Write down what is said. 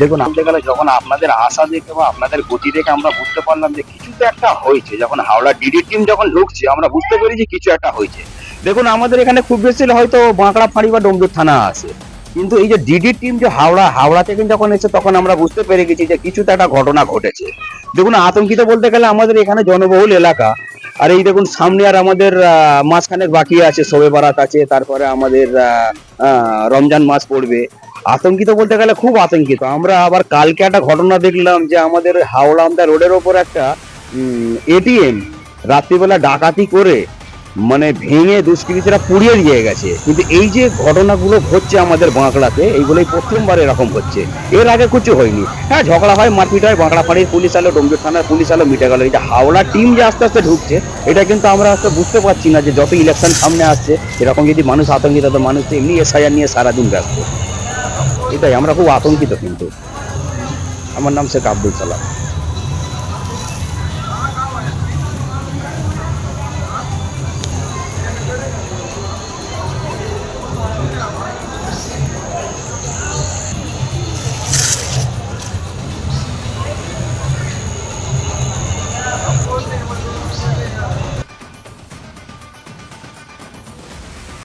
দেখুন বলতে গেলে যখন আপনাদের আশা দেখে বা আপনাদের গতি দেখে আমরা বুঝতে পারলাম যে কিছু তো একটা হয়েছে। যখন হাওড়া ডিডি টিম যখন ঢুকছে আমরা বুঝতে পেরেছি কিছু একটা হয়েছে। দেখুন, আমাদের এখানে খুব বেশি হয়তো বাঁকড়া ফাঁড়ি বা ডোমজুর থানা আছে। কিন্তু এই যে ডিডি টিম যে হাওড়া হাওড়া থেকে যখন এসে তখন আমরা বুঝতে পেরে গেছি যে কিছু তো একটা ঘটনা ঘটেছে। দেখুন, আতঙ্কিত বলতে গেলে আমাদের এখানে জনবহুল এলাকা। আর এই দেখুন, সামনে আর আমাদের মাঝখানে বাকি আছে শোবে বারাত আছে, তারপরে আমাদের রমজান মাস পড়বে। আতঙ্কিত বলতে গেলে খুব আতঙ্কিত। আমরা আবার কালকে একটা ঘটনা দেখলাম যে আমাদের হাওড়া আমদা রোডের ওপর একটা এটিএম রাত্রিবেলা ডাকাতি করে মানে ভেঙে দুষ্কৃতীরা পুড়িয়ে দিয়ে গেছে। কিন্তু এই যে ঘটনাগুলো ঘটছে আমাদের বাঁকড়াতে, এইগুলোই প্রথমবার এরকম হচ্ছে। এর আগে কিছু হয়নি। হ্যাঁ ঝগড়া হয়, মারপিট হয়, বাঁকড়া ফাঁড়ির পুলিশ আলো, ডোমজুর থানার পুলিশ আলো মিটে গেল। এই যে হাওড়া টিম যে আস্তে আস্তে ঢুকছে, এটা কিন্তু আমরা আস্তে বুঝতে পারছি না যে যত ইলেকশন সামনে আসছে, এরকম যদি মানুষ আতঙ্কিত মানুষ এমনি এসআইআর নিয়ে সারাদিন ব্যস্ত। এটাই আমরা খুব আতঙ্কিত কিন্তু। আমার নাম শেখ আব্দুল সালাম।